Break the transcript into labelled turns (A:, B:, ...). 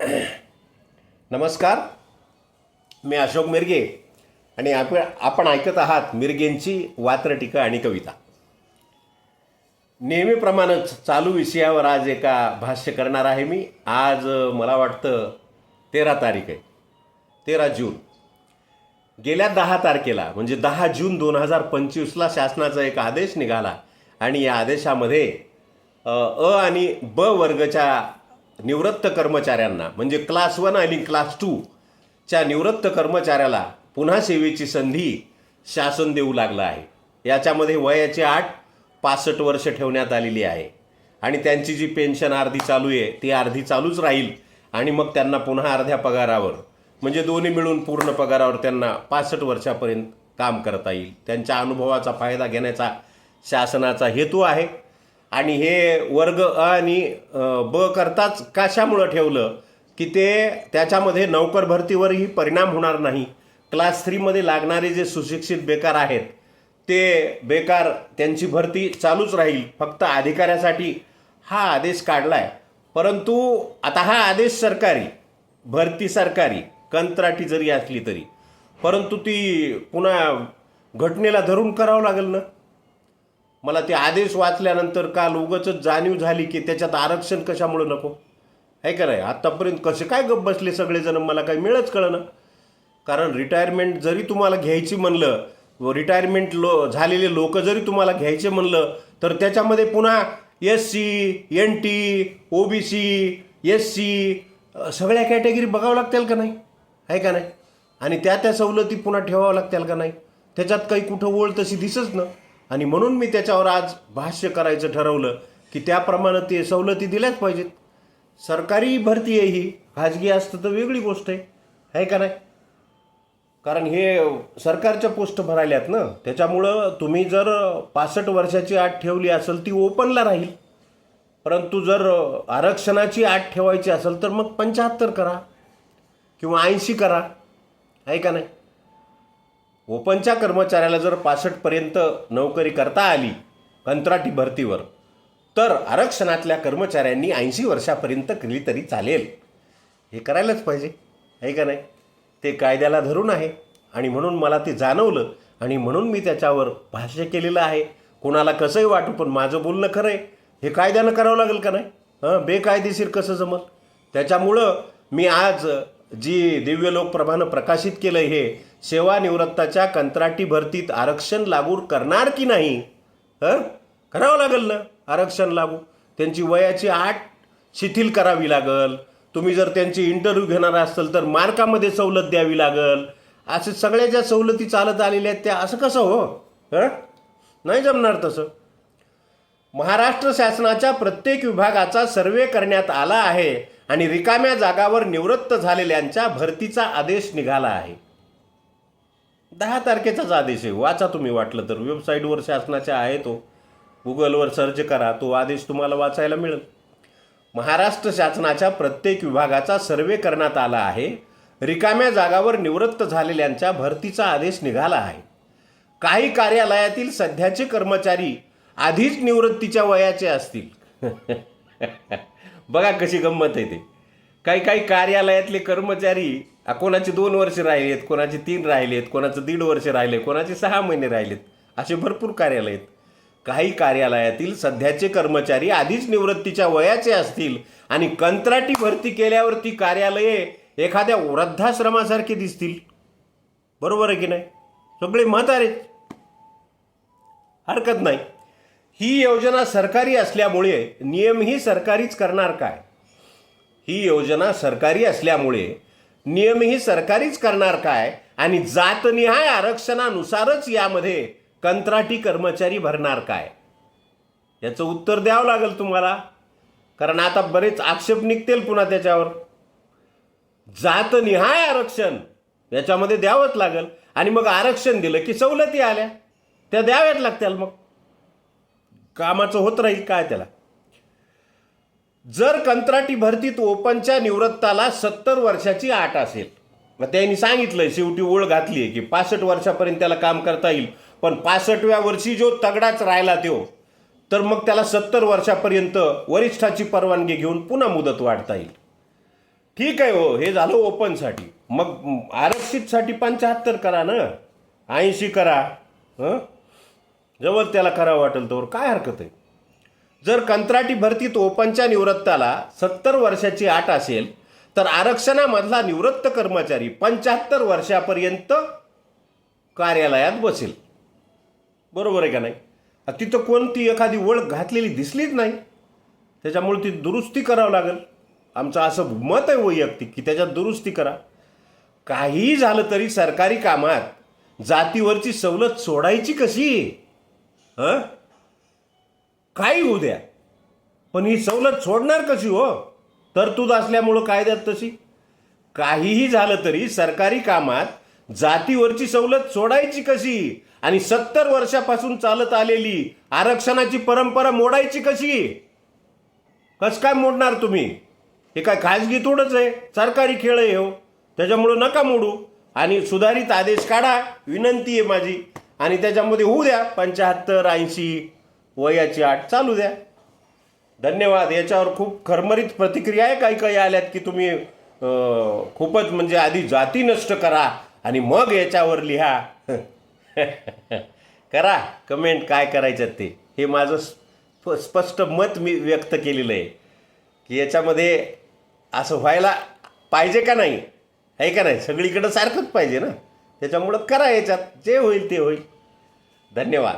A: नमस्कार. मी अशोक मिरगे आणि आप आपण ऐकत आहात मिरगेंची वात्रटिका आणि कविता. नेहमीप्रमाणेच चालू विषयावर आज एका भाष्य करणार आहे मी. आज मला वाटतं तेरा तारीख आहे. तेरा जून. गेल्या दहा तारखेला म्हणजे दहा जून दोन हजार पंचवीसला शासनाचा एक आदेश निघाला आणि या आदेशामध्ये अ आणि ब वर्गच्या निवृत्त कर्मचाऱ्यांना म्हणजे क्लास वन आणि क्लास टू च्या निवृत्त कर्मचाऱ्याला पुन्हा सेवेची संधी शासन देऊ लागलं आहे. याच्यामध्ये वयाची आठ पासष्ट वर्ष ठेवण्यात आलेली आहे. आणि त्यांची जी पेन्शन अर्धी चालू आहे ती अर्धी चालूच राहील. आणि मग त्यांना पुन्हा अर्ध्या पगारावर म्हणजे दोन्ही मिळून पूर्ण पगारावर त्यांना पासष्ट वर्षापर्यंत काम करता येईल. त्यांच्या अनुभवाचा फायदा घेण्याचा शासनाचा हेतू आहे. आणि हे वर्ग अ आणि ब करताच कशामुळं ठेवलं की ते त्याच्यामध्ये नौकर भरतीवरही परिणाम होणार नाही. क्लास थ्रीमध्ये लागणारे जे सुशिक्षित बेकार आहेत ते बेकार त्यांची भरती चालूच राहील. फक्त अधिकाऱ्यासाठी हा आदेश काढला आहे परंतु आता हा आदेश सरकारी भरती सरकारी कंत्राटी जरी असली तरी. परंतु ती पुन्हा घटनेला धरून करावं लागेल ना? मला ते आदेश वाचल्यानंतर काल उगच जाणीव झाली की त्याच्यात आरक्षण कशामुळं नको? आहे का नाही? आत्तापर्यंत कसे काय गप बसले सगळेजण? मला काही मिळच कळलं कारण रिटायरमेंट जरी तुम्हाला घ्यायची म्हणलं व रिटायरमेंट लो झालेले लोक जरी तुम्हाला घ्यायचे म्हणलं तर त्याच्यामध्ये पुन्हा S C N T O B C S C सगळ्या कॅटेगरी बघावं लागतील का नाही? आहे का नाही? आणि त्या त्या सवलती पुन्हा ठेवावं लागतील का नाही? त्याच्यात काही कुठं ओळ तशी दिसच ना. आणि म्हणून मी त्याच्यावर आज भाष्य करायचं ठरवलं की त्याप्रमाणे ते सवलती दिल्याच पाहिजेत. सरकारी भरती आहे ही. खाजगी असतं तर वेगळी गोष्ट आहे. आहे का नाही? कारण हे सरकारच्या पोस्ट भरायल्यात ना. त्याच्यामुळं तुम्ही जर पासष्ट वर्षाची आठ ठेवली असेल ती ओपनला राहील. परंतु जर आरक्षणाची आठ ठेवायची असेल तर मग पंच्याहत्तर करा किंवा ऐंशी करा. आहे का नाही? ओपनच्या कर्मचाऱ्याला जर पासष्टपर्यंत नोकरी करता आली कंत्राटी भरतीवर तर आरक्षणातल्या कर्मचाऱ्यांनी ऐंशी वर्षापर्यंत केली तरी चालेल. हे करायलाच पाहिजे आहे का नाही? ते कायद्याला धरून आहे आणि म्हणून मला ते जाणवलं आणि म्हणून मी त्याच्यावर भाष्य केलेलं आहे. कोणाला कसंही वाटू पण माझं बोलणं खरं आहे. हे कायद्यानं करावं लागेल का नाही? हां बेकायदेशीर कसं जमल? त्याच्यामुळं मी आज जी दिव्य लोकप्रभानं प्रकाशित केलं हे सेवानिवृत्ताच्या कंत्राटी भरतीत आरक्षण लागू करणार की नाही? हं? करावं लागेल ना आरक्षण लागू. त्यांची वयाची आठ शिथिल करावी लागल. तुम्ही जर त्यांची इंटरव्ह्यू घेणार असाल तर मार्कामध्ये सवलत द्यावी लागल. असे सगळ्या ज्या सवलती चालत आलेल्या आहेत त्या असं कसं हो? हं? नाही जमणार तसं. महाराष्ट्र शासनाच्या प्रत्येक विभागाचा सर्वे करण्यात आला आहे आणि रिकाम्या जागावर निवृत्त झालेल्यांच्या भरतीचा आदेश निघाला आहे. दहा तारखेचाच आदेश आहे. वाचा तुम्ही वाटलं तर. वेबसाईटवर शासनाच्या आहे तो. गुगलवर सर्च करा. तो आदेश तुम्हाला वाचायला मिळेल. महाराष्ट्र शासनाच्या प्रत्येक विभागाचा सर्वे करण्यात आला आहे. रिकाम्या जागावर निवृत्त झालेल्यांच्या भरतीचा आदेश निघाला आहे. काही कार्यालयातील सध्याचे कर्मचारी आधीच निवृत्तीच्या वयाचे असतील. बघा कशी गंमत आहे ते. काही काही कार्यालयातले कर्मचारी कोणाचे दोन वर्ष राहिलेत कोणाचे तीन राहिलेत कोणाचं दीड वर्ष राहिले कोणाचे सहा महिने राहिलेत असे भरपूर कार्यालय आहेत. काही कार्यालयातील सध्याचे कर्मचारी आधीच निवृत्तीच्या वयाचे असतील आणि कंत्राटी भरती केल्यावर ती कार्यालये एखाद्या वृद्धाश्रमासारखी दिसतील. बरोबर आहे की नाही? सगळे म्हातारेच हरकत नाही. ही योजना सरकारी असल्यामुळे नियमही सरकारीच करणार काय? ही योजना सरकारी असल्यामुळे नियमही सरकारीच करणार काय आणि जातनिहाय आरक्षणानुसारच यामध्ये कंत्राटी कर्मचारी भरणार काय? याचं उत्तर द्यावं लागेल तुम्हाला. कारण आता बरेच आक्षेप निघतील पुन्हा त्याच्यावर. जातनिहाय आरक्षण याच्यामध्ये द्यावंच लागेल. आणि मग आरक्षण दिलं की सवलती आल्या. त्या द्याव्याच लागतील मग. कामाचं होत राहील काय त्याला? जर कंत्राटी भरतीत ओपनच्या निवृत्ताला सत्तर वर्षाची आठ असेल मग त्यांनी सांगितलंय शेवटी ओळ घातली आहे की पासष्ट वर्षापर्यंत त्याला काम करता येईल. पण पासष्टव्या वर्षी जो तगडाच राहिला तो तर मग त्याला सत्तर वर्षापर्यंत वरिष्ठाची परवानगी घेऊन पुन्हा मुदत वाढता येईल. ठीक आहे हो हे झालं ओपनसाठी. मग आरक्षितसाठी पंच्याहत्तर करा ना. ऐंशी करा हं? जवळ त्याला करावं वाटेल तर काय हरकत आहे? जर कंत्राटी भरतीत ओपनच्या निवृत्ताला सत्तर वर्षाची आट असेल तर आरक्षणामधला निवृत्त कर्मचारी पंच्याहत्तर वर्षापर्यंत कार्यालयात बसेल. बरोबर आहे का नाही? तिथं कोणती एखादी ओळख घातलेली दिसलीच नाही. त्याच्यामुळे ती दुरुस्ती करावं लागेल. आमचं असं मत आहे वैयक्तिक की त्याच्यात दुरुस्ती करा. काहीही झालं तरी सरकारी कामात जातीवरची सवलत सोडायची कशी? हां? काही होऊ द्या. पण ही सवलत सोडणार कशी हो? तरतूद असल्यामुळं कायद्यात तशी? काहीही झालं तरी सरकारी कामात जातीवरची सवलत सोडायची कशी? आणि सत्तर वर्षापासून चालत आलेली आरक्षणाची परंपरा मोडायची कशी? कस काय मोडणार तुम्ही? हे काय खाजगी थोडंच आहे? सरकारी खेळ आहे हो. त्याच्यामुळं नका मोडू. आणि सुधारित आदेश काढा. विनंती आहे माझी. आणि त्याच्यामध्ये होऊ द्या. पंच्याहत्तर ऐंशी वयाची आठ. चालू द्या. धन्यवाद. याच्यावर खूप खरमरीत प्रतिक्रिया आहे. काही काही आल्यात की तुम्ही खूपच म्हणजे आधी जाती नष्ट करा आणि मग याच्यावर लिहा. करा. कमेंट काय करायचं ते. हे माझं स्प- स्पष्ट मत मी व्यक्त केलेलं आहे. की याच्यामध्ये असं व्हायला पाहिजे का नाही? आहे का नाही? सगळीकडं सारखंच पाहिजे ना? त्याच्यामुळं करा याच्यात. जे होईल ते होईल. धन्यवाद.